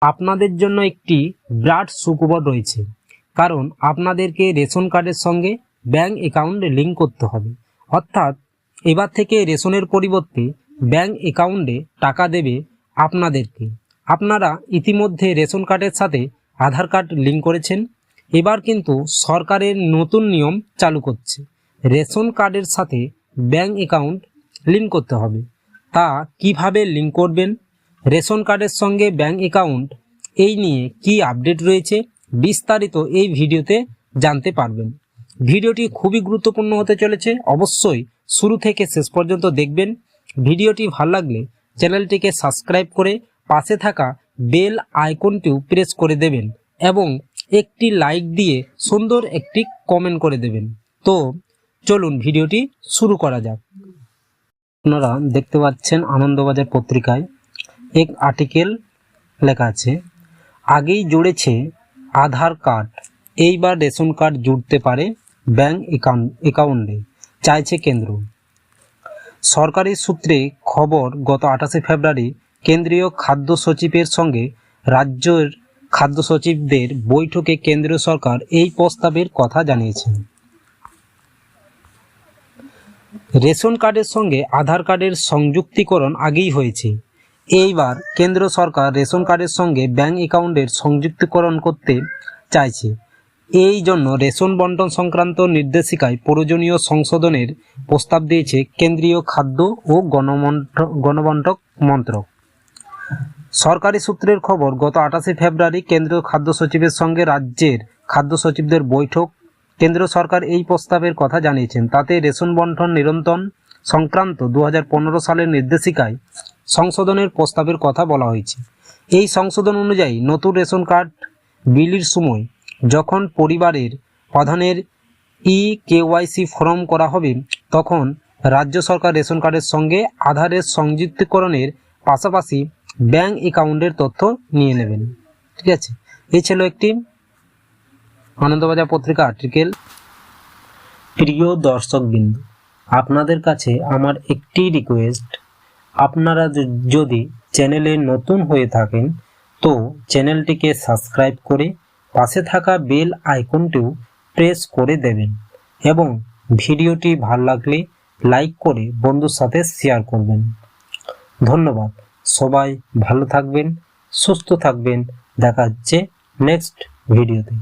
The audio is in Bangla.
আপনাদের জন্য একটি বিরাট সুখবর রয়েছে। কারণ আপনাদেরকে রেশন কার্ডের সঙ্গে ব্যাঙ্ক অ্যাকাউন্ট লিঙ্ক করতে হবে। অর্থাৎ এবার থেকে রেশনের পরিবর্তে ব্যাঙ্ক অ্যাকাউন্টে টাকা দেবে আপনাদেরকে। আপনারা ইতিমধ্যে রেশন কার্ডের সাথে আধার কার্ড লিঙ্ক করেছেন। এবার কিন্তু সরকারের নতুন নিয়ম চালু করছে। রেশন কার্ডের সাথে ব্যাঙ্ক অ্যাকাউন্ট লিঙ্ক করতে হবে। তা কীভাবে লিঙ্ক করবেন? রেশন কার্ডের সঙ্গে ব্যাঙ্ক অ্যাকাউন্ট, এই নিয়ে কি আপডেট রয়েছে, বিস্তারিত এই ভিডিওতে জানতে পারবেন। ভিডিওটি খুবই গুরুত্বপূর্ণ হতে চলেছে, অবশ্যই শুরু থেকে শেষ পর্যন্ত দেখবেন। ভিডিওটি ভালো লাগলে চ্যানেলটিকে সাবস্ক্রাইব করে পাশে থাকা বেল আইকনটিও প্রেস করে দেবেন এবং একটি লাইক দিয়ে সুন্দর একটি কমেন্ট করে দেবেন। তো চলুন ভিডিওটি শুরু করা যাক। আপনারা দেখতে পাচ্ছেন আনন্দবাজার পত্রিকায় এক আর্টিকেল লেখা আছে। আগেই জুড়েছে আধার কার্ড। এইবার রেশন কার্ড জুড়তে পারে ব্যাংক অ্যাকাউন্ট চাইছে কেন্দ্র। সরকারি সূত্রে খবর, গত আঠাশে ফেব্রুয়ারি কেন্দ্রীয় খাদ্য সচিবের সঙ্গে রাজ্যের খাদ্য সচিবদের বৈঠকে কেন্দ্রীয় সরকার এই প্রস্তাবের কথা জানিয়েছেন রেশন কার্ডের সঙ্গে আধার কার্ডের সংযুক্তিকরণ আগেই হয়েছে। এইবার কেন্দ্র সরকার রেশন কার্ডের সঙ্গে ব্যাংক অ্যাকাউন্টের সংযুক্তিকরণ করতে চাইছে। এই জন্য রেশন বন্টন সংক্রান্ত নির্দেশিকায় প্রয়োজনীয় সংশোধনের প্রস্তাব দিয়েছে কেন্দ্রীয় খাদ্য ও গণমন্ত্র, গণবন্টক মন্ত্রক। সরকারি সূত্রের খবর, গত আঠাশে ফেব্রুয়ারি কেন্দ্রীয় খাদ্য সচিবের সঙ্গে রাজ্যের খাদ্য সচিবদের বৈঠক। কেন্দ্র সরকার এই প্রস্তাবের কথা জানিয়েছেন। তাতে রেশন বন্টন নিরন্তন সংক্রান্ত দু হাজার পনেরো সালের নির্দেশিকায় সংশোধনের প্রস্তাবের কথা বলা হয়েছে। এই সংশোধন অনুযায়ী নতুন রেশন কার্ড বিলির সময় যখন পরিবারের প্রধানের ই কেওয়াইসি ফর্ম করা হবে, তখন রাজ্য সরকার রেশন কার্ডের সঙ্গে আধারের সংযুক্তিকরণের পাশাপাশি ব্যাংক অ্যাকাউন্টের তথ্য নিয়ে নেবেন। ঠিক আছে? এই ছিল একটি আনন্দবাজার পত্রিকা আর্টিকেল। প্রিয় দর্শকবৃন্দ, আপনাদের কাছে আমার একটি রিকোয়েস্ট আপনারা যদি চ্যানেলে নতুন হয়ে থাকেন, তো চ্যানেলটিকে সাবস্ক্রাইব করে পাশে থাকা বেল আইকনটিও প্রেস করে দেবেন এবং ভিডিওটি ভালো লাগলে লাইক করে বন্ধুর সাথে শেয়ার করবেন। ধন্যবাদ। সবাই ভালো থাকবেন, সুস্থ থাকবেন। দেখা হচ্ছে নেক্সট ভিডিওতে।